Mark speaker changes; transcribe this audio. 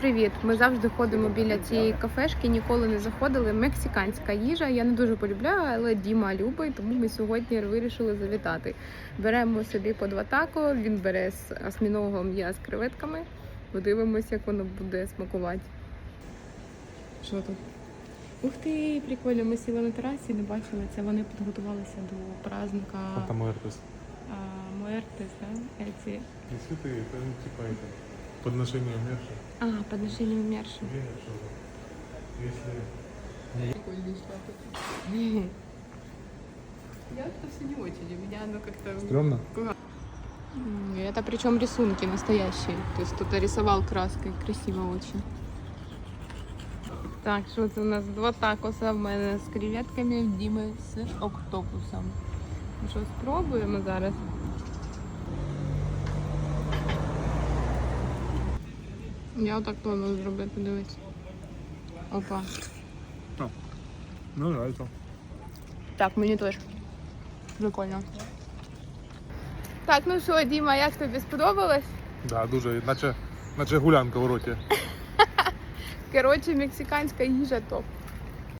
Speaker 1: привіт! Ми завжди ходимо біля цієї кафешки, ніколи не заходили. Мексиканська їжа. Я не дуже полюбляю, але Діма любить, тому ми сьогодні вирішили завітати. Беремо собі по два тако. Він бере з осьміногом, я з креветками. Подивимось, як воно буде смакувати. Що тут? Ух ти, прикольно, ми сіли на терасі, не бачили це. Вони підготувалися до праздника
Speaker 2: Там Муэртес.
Speaker 1: а, Муертес, да? Ці...
Speaker 2: Не святые, это ну, типа это Подношение умерших.
Speaker 1: А.
Speaker 2: Верят, что если
Speaker 1: Я это все не очень, у меня оно как-то...
Speaker 2: стрёмно,
Speaker 1: М, Это причем рисунки настоящие. То есть кто-то рисовал краской, красиво очень. Так, що це у нас два такоса в мене з креветками, в Діми з октопусом. Ну що, спробуємо зараз. Я отак планую зробити, дивись. Опа.
Speaker 2: ну нравится.
Speaker 1: Так, мені теж. Прикольно. Так, ну що, Діма, як тобі сподобалось?
Speaker 2: Да, дуже, наче, наче гулянка в роті.
Speaker 1: Коротше, мексиканська їжа топ.